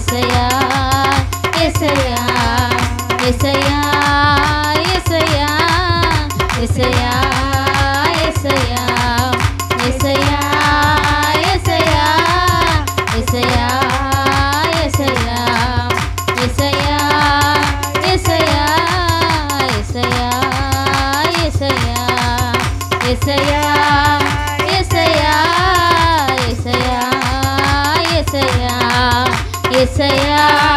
ఎసయా ఎసయా ఎసయా ఎసయా ఎసయా ఎసయా ఎసయా ఎసయా ఎసయా ఎసయా ఎసయా ఎసయా ఎసయా ఎసయా ఎసయా 谁呀、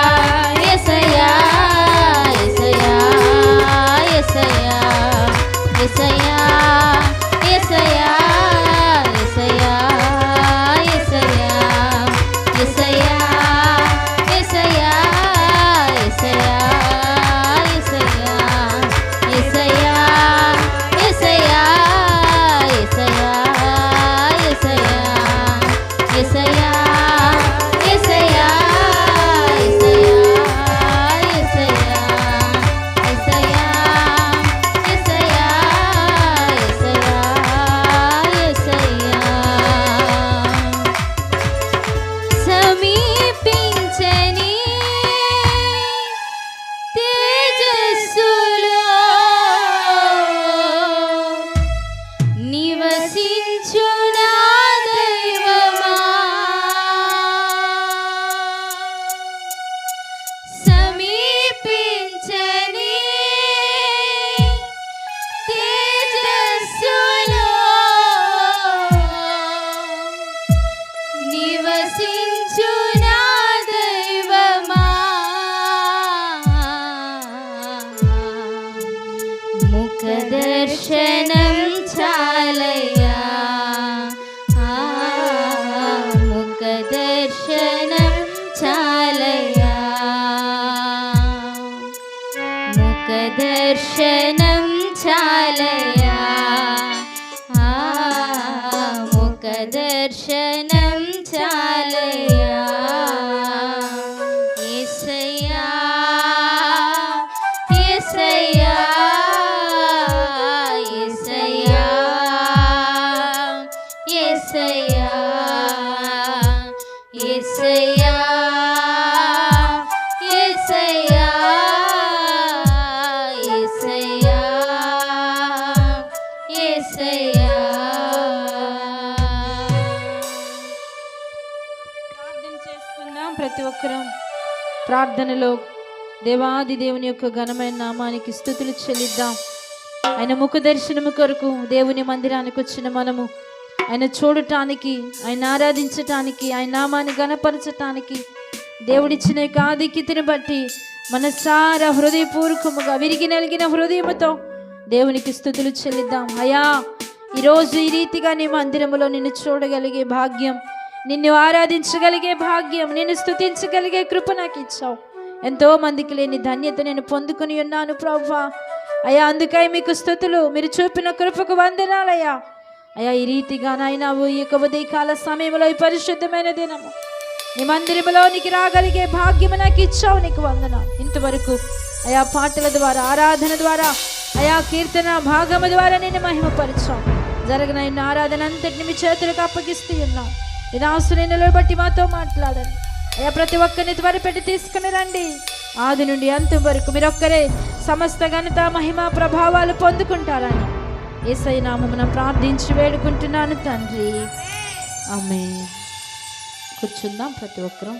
स्वदर्शनं चालया मुखदर्शनं चालया मुखदर्शनं चालया యేసయ్యా యేసయ్యా యేసయ్యా యేసయ్యా ప్రార్థన చేసుకుందాం ప్రతి ఒక్కరం. ప్రార్థనలో దేవాది దేవుని యొక్క ఘనమైన నామానికి స్థుతులు చెల్లిద్దాం. ఆయన ముఖ దర్శనము కొరకు దేవుని మందిరానికి వచ్చిన మనము ఆయన చూడటానికి ఆయన ఆరాధించటానికి ఆయన నామాన్ని గణపరచటానికి దేవుడిచ్చిన యొక్క ఆధిక్యతను బట్టి మనసార హృదయపూర్వకముగా విరిగి నలిగిన హృదయముతో దేవునికి స్థుతులు చెల్లిద్దాం. అయా ఈరోజు ఈ రీతిగా నీ మందిరములో నిన్ను చూడగలిగే భాగ్యం నిన్ను ఆరాధించగలిగే భాగ్యం నిన్ను స్థుతించగలిగే కృప నాకు ఇచ్చావు ఎంతో మందికి లేని ధన్యత నేను పొందుకుని ఉన్నాను ప్రభా అయ్యా అందుకై మీకు స్థుతులు మీరు చూపిన కృపకు వందనాలయ్యా. అయ్యా ఈ రీతిగా నాయన ఈ యొక్క ఉదయకాల సమయంలో ఈ పరిశుద్ధమైన దినము. నీ మందిరములోనికి రాగలిగే భాగ్యము నాకు ఇచ్చావు నీకు వందన ఇంతవరకు అయా పాటల ద్వారా ఆరాధన ద్వారా అయా కీర్తన భాగము ద్వారా నేను మహిమపరిచావు జరగనైన ఆరాధన అంతటిని మీ చేతులకు అప్పగిస్తూ ఉన్నాం. నిరాశులను బట్టి మాతో మాట్లాడండి. అయ్యా ప్రతి ఒక్కరిని త్వరపెట్టి తీసుకుని రండి. ఆది నుండి అంతం వరకు మీరొక్కరే సమస్త ఘనత మహిమ ప్రభావాలు పొందుకుంటారని. ఏసై నామమున ప్రార్థించి వేడుకుంటున్నాను తండ్రి. ఆమె కూర్చుందాం ప్రతి ఒక్కరం.